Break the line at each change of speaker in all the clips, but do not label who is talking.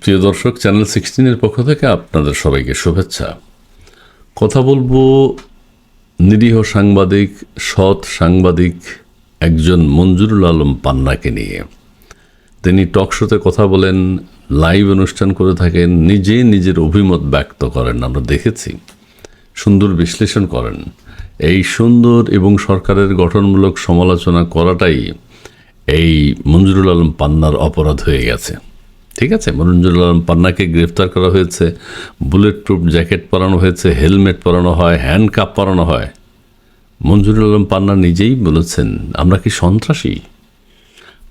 প্রিয় দর্শক চ্যানেল সিক্সটিনের পক্ষ থেকে আপনাদের সবাইকে শুভেচ্ছা। কথা বলব নিরীহ সাংবাদিক, সৎ সাংবাদিক একজন মঞ্জুরুল আলম পান্নাকে নিয়ে। তিনি টক শোতে কথা বলেন, লাইভ অনুষ্ঠান করে থাকেন, নিজে নিজের অভিমত ব্যক্ত করেন। আমরা দেখেছি, সুন্দর বিশ্লেষণ করেন। এই সুন্দর এবং সরকারের গঠনমূলক সমালোচনা করাটাই এই মঞ্জুরুল আলম পান্নার অপরাধ হয়ে গেছে। ঠিক আছে? মনোরঞ্জন আলম পান্নাকে গ্রেফতার করা হয়েছে। বুলেট প্রুফ জ্যাকেট পরানো হয়েছে, হেলমেট পরানো হয় হ্যান্ড কাপ পরানো হয়। মঞ্জুরুল আলম পান্না নিজেই বলেছেন, আমরা কি সন্ত্রাসী?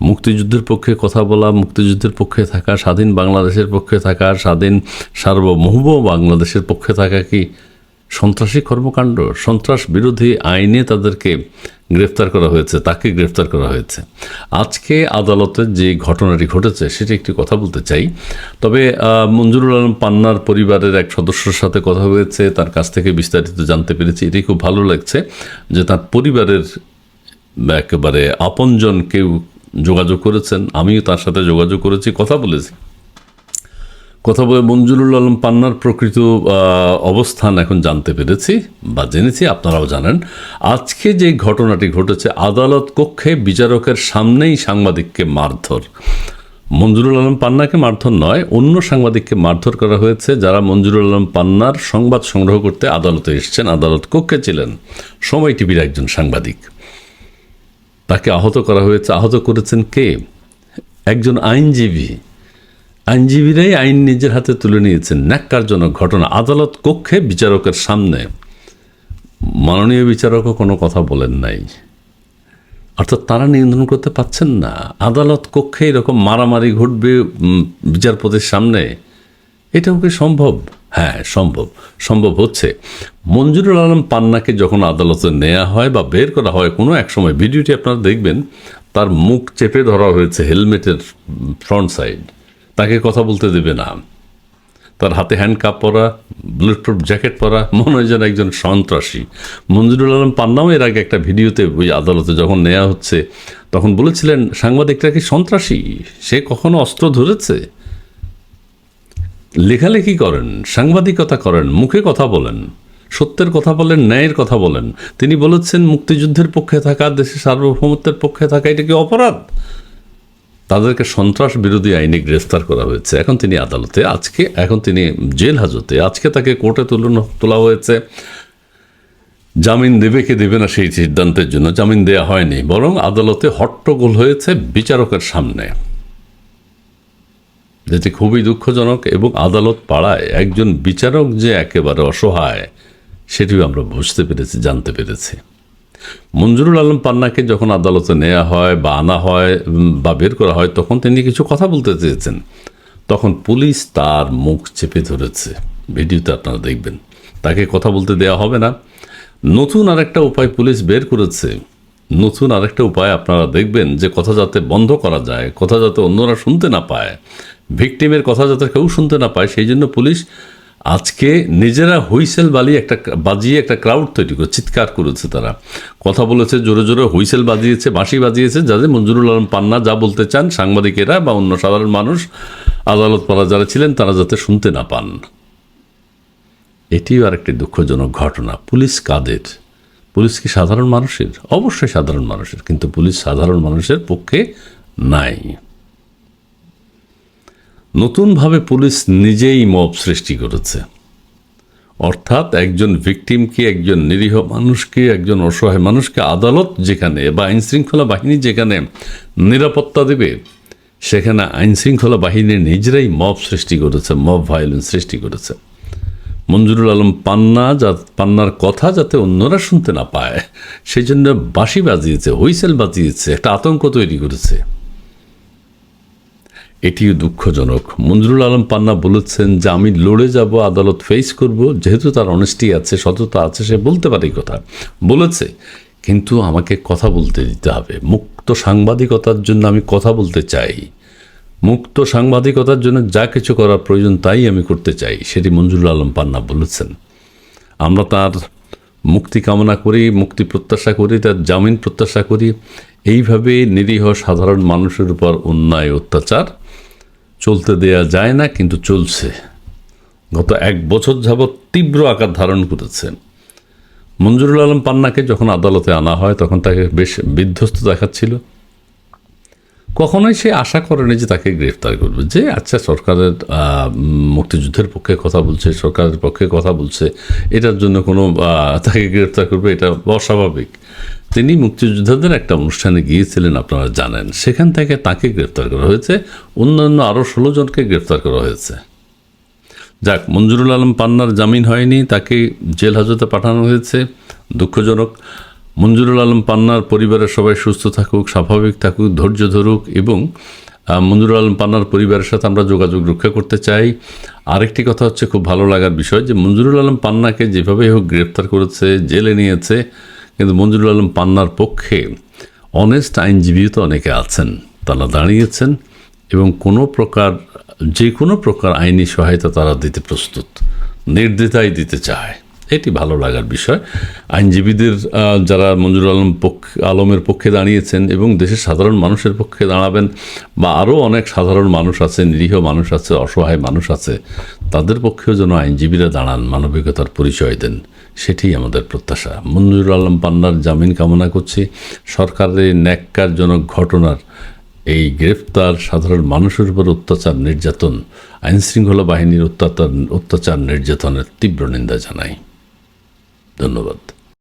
মুক্তিযুদ্ধের পক্ষে কথা বলা, মুক্তিযুদ্ধের পক্ষে থাকা, স্বাধীন বাংলাদেশের পক্ষে থাকা, স্বাধীন সার্বভৌম বাংলাদেশের পক্ষে থাকা কি সন্ত্রাসী কর্মকাণ্ড, সন্ত্রাস বিরোধী আইনে তাদেরকে গ্রেফতার করা হয়েছে, তাকে গ্রেফতার করা হয়েছে। আজকে আদালতে যে ঘটনাটি ঘটেছে, সেটা একটি কথা বলতে চাই। তবে মঞ্জুরুল আলম পান্নার পরিবারের এক সদস্যর সাথে কথা হয়েছে, তার কাছ থেকে বিস্তারিত জানতে পেরেছি। এটাই খুব ভালো লাগছে যে তার পরিবারের একেবারে আপনজন কেউ যোগাযোগ করেছেন। আমিও তার সাথে যোগাযোগ করেছি, কথা বলেছি। কথা বলে মঞ্জুরুল আলম পান্নার প্রকৃত অবস্থান এখন জানতে পেরেছি বা জেনেছি, আপনারাও জানেন। আজকে যে ঘটনাটি ঘটেছে, আদালত কক্ষে বিচারকের সামনেই সাংবাদিককে মারধর। মঞ্জুরুল আলম পান্নাকে মারধর নয়, অন্য সাংবাদিককে মারধর করা হয়েছে, যারা মঞ্জুরুল আলম পান্নার সংবাদ সংগ্রহ করতে আদালতে এসেছেন, আদালত কক্ষে ছিলেন। সময় টিভির একজন সাংবাদিক। তাকে আহত করা হয়েছে। আহত করেছেন কে? একজন আইনজীবী। আইনজীবীরাই আইন নিজের হাতে তুলে নিয়েছেন। ন্যাক্কারজনক ঘটনা। আদালত কক্ষে বিচারকের সামনে মাননীয় বিচারকও কোনো কথা বলেন নাই। অর্থাৎ তারা নিয়ন্ত্রণ করতে পাচ্ছেন না। আদালত কক্ষে এরকম মারামারি ঘটবে বিচারপতির সামনে, এটাও কি সম্ভব? হ্যাঁ সম্ভব। সম্ভব হচ্ছে। মঞ্জুরুল আলম পান্নাকে যখন আদালতে নেওয়া হয় বা বের করা হয় কোনো এক সময়, ভিডিওটি আপনারা দেখবেন, তার মুখ চেপে ধরা হয়েছে হেলমেটের ফ্রন্ট সাইড। তাকে কথা বলতে দেবে না। তার হাতে হ্যান্ড কাপ পরা বুলেট প্রুফ জ্যাকেট পরা, মনে হয় যেন একজন সন্ত্রাসী। মঞ্জুরুল আলম পান্নাও এর আগে একটা ভিডিওতে ওই আদালতে যখন নেওয়া হচ্ছে, তখন বলেছিলেন, সাংবাদিকরা কি সন্ত্রাসী? সে কখনো অস্ত্র ধরেছে? লেখালেখি করেন, সাংবাদিকতা করেন, মুখে কথা বলেন, সত্যের কথা বলেন, ন্যায়ের কথা বলেন। তিনি বলেছেন, মুক্তিযুদ্ধের পক্ষে থাকা, দেশের সার্বভৌমত্বের পক্ষে থাকা, এটা কি অপরাধ? তাদেরকে সন্ত্রাস বিরোধী আইনে গ্রেফতার করা হয়েছে। এখন তিনি আদালতে, আজকে, এখন তিনি জেল হাজতে। আজকে তাকে কোর্টে তোলা হয়েছে। জামিন দেবে কি দেবে না সেই সিদ্ধান্তের জন্য জামিন দেয়া হয়নি, বরং আদালতে হট্টগোল হয়েছে বিচারকের সামনে। যেটি খুবই দুঃখজনক এবং আদালত পাড়ায় একজন বিচারক যে একেবারে অসহায়, সেটিও আমরা বুঝতে পেরেছি, জানতে পেরেছি। মঞ্জুরুল আলম পান্নাকে যখন আদালতে নেওয়া হয় বা আনা হয় বা বের করা হয়, তখন তিনি কিছু কথা বলতে চেয়েছেন। তখন পুলিশ তার মুখ চেপে ধরেছে। ভিডিওতে আপনারা দেখবেন। তাকে কথা বলতে দেওয়া হবে না। নতুন আরেকটা উপায় পুলিশ বের করেছে। নতুন আরেকটা উপায় আপনারা দেখবেন যে কথা যাতে বন্ধ করা যায়, কথা যাতে অন্যরা শুনতে না পায়। ভিকটিমের কথা যাতে কেউ শুনতে না পায়, সেই জন্য পুলিশ আজকে নিজেরা হুইসেল বালিয়ে একটা বাজিয়ে একটা ক্রাউড তৈরি করে, চিৎকার করেছে তারা। কথা বলেছে, জোরে জোরে হুইসেল বাজিয়েছে, বাঁশি বাজিয়েছে যাদের মঞ্জুরুল আলম পান্না যা বলতে চান, সাংবাদিকেরা বা অন্য সাধারণ মানুষ আদালত পাড়া যারা ছিলেন, তারা যাতে শুনতে না পান। এটিও আরেকটি দুঃখজনক ঘটনা। পুলিশ কাদের? পুলিশ কি সাধারণ মানুষের? অবশ্যই সাধারণ মানুষের, কিন্তু পুলিশ সাধারণ মানুষের পক্ষে নাই। নতুনভাবে পুলিশ নিজেই মব সৃষ্টি করেছে। অর্থাৎ একজন ভিকটিমকে, একজন নিরীহ মানুষকে, একজন অসহায় মানুষকে আদালত যেখানে বা আইনশৃঙ্খলা বাহিনী যেখানে নিরাপত্তা দেবে, সেখানে আইনশৃঙ্খলা বাহিনী নিজেরাই মব সৃষ্টি করেছে, মব ভায়োলেন্স সৃষ্টি করেছে। মঞ্জুরুল আলম পান্না যা, পান্নার কথা যাতে অন্যরা শুনতে না পায় সেই জন্য বাঁশি বাজিয়েছে, হুইসেল বাজিয়েছে, একটা আতঙ্ক তৈরি করেছে। এটিও দুঃখজনক। মঞ্জুরুল আলম পান্না বলেছেন যে, আমি লড়ে যাব, আদালত ফেস করব। যেহেতু তার অনেস্টি আছে, সততা আছে, সে বলতে পারে কথা। বলেছে, কিন্তু আমাকে কথা বলতে দিতে হবে। মুক্ত সাংবাদিকতার জন্য আমি কথা বলতে চাই। মুক্ত সাংবাদিকতার জন্য যা কিছু করার প্রয়োজন, তাই আমি করতে চাই। সেটি মঞ্জুরুল আলম পান্না বলেছেন। আমরা তার মুক্তি কামনা করি, মুক্তি প্রত্যাশা করি, তার জামিন প্রত্যাশা করি। এইভাবে নিরীহ সাধারণ মানুষের উপর অন্যায়, অত্যাচার চলতে দেয়া যায় না, কিন্তু চলছে। গত এক বছর যাবৎ তীব্র আকার ধারণ করেছে। মঞ্জুরুল আলম পান্নাকে যখন আদালতে আনা হয়, তখন তাকে বেশ বিধ্বস্ত দেখাচ্ছিল। কখনোই সে আশা করেনি যে তাকে গ্রেফতার করবে। যে আচ্ছা সরকারের মুক্তিযুদ্ধের পক্ষে কথা বলছে, সরকারের পক্ষে কথা বলছে, এটার জন্য কোনো তাকে গ্রেফতার করবে, এটা অস্বাভাবিক। তিনি মুক্তিযোদ্ধাদের একটা অনুষ্ঠানে গিয়েছিলেন, আপনারা জানেন। সেখান থেকে তাকে গ্রেফতার করা হয়েছে। অন্যান্য আরও ষোলো জনকে গ্রেফতার করা হয়েছে। যাক, মঞ্জুরুল আলম পান্নার জামিন হয়নি, তাকে জেল হাজতে পাঠানো হয়েছে। দুঃখজনক, মঞ্জুরুল আলম পান্নার পরিবারের সবাই সুস্থ থাকুক, স্বাভাবিক থাকুক, ধৈর্য ধরুক এবং মঞ্জুরুল আলম পান্নার পরিবারের সাথে আমরা যোগাযোগ রক্ষা করতে চাই। আরেকটি কথা হচ্ছে খুব ভালো লাগার বিষয় যে, মঞ্জুরুল আলম পান্নাকে যেভাবে হোক গ্রেপ্তার করেছে, জেলে নিয়েছে কিন্তু মঞ্জুরুল আলম পান্নার পক্ষে অনেস্ট আইনজীবী তো অনেকে আছেন, তারা দাঁড়িয়েছেন এবং কোনো প্রকার, যে কোনো প্রকার আইনি সহায়তা তারা দিতে প্রস্তুত, নির্দ্বিধায় দিতে চায়। এটি ভালো লাগার বিষয়। আইনজীবীদের যারা মঞ্জুর আলম পক্ষ, আলমের পক্ষে দাঁড়িয়েছেন এবং দেশের সাধারণ মানুষের পক্ষে দাঁড়াবেন বা আরও অনেক সাধারণ মানুষ আছে, নিরীহ মানুষ আছে, অসহায় মানুষ আছে, তাদের পক্ষেও যেন আইনজীবীরা দাঁড়ান, মানবিকতার পরিচয় দেন সেটি আমাদের প্রত্যাশা। মঞ্জুর আলম পান্নার জামিন কামনা করছি। সরকারের ন্যাক্কারজনক ঘটনার এই গ্রেফতার সাধারণ মানুষের উপর অত্যাচার, নির্যাতন, আইনশৃঙ্খলা বাহিনীর অত্যাচার অত্যাচার, নির্যাতনের তীব্র নিন্দা জানাই। ধন্যবাদ।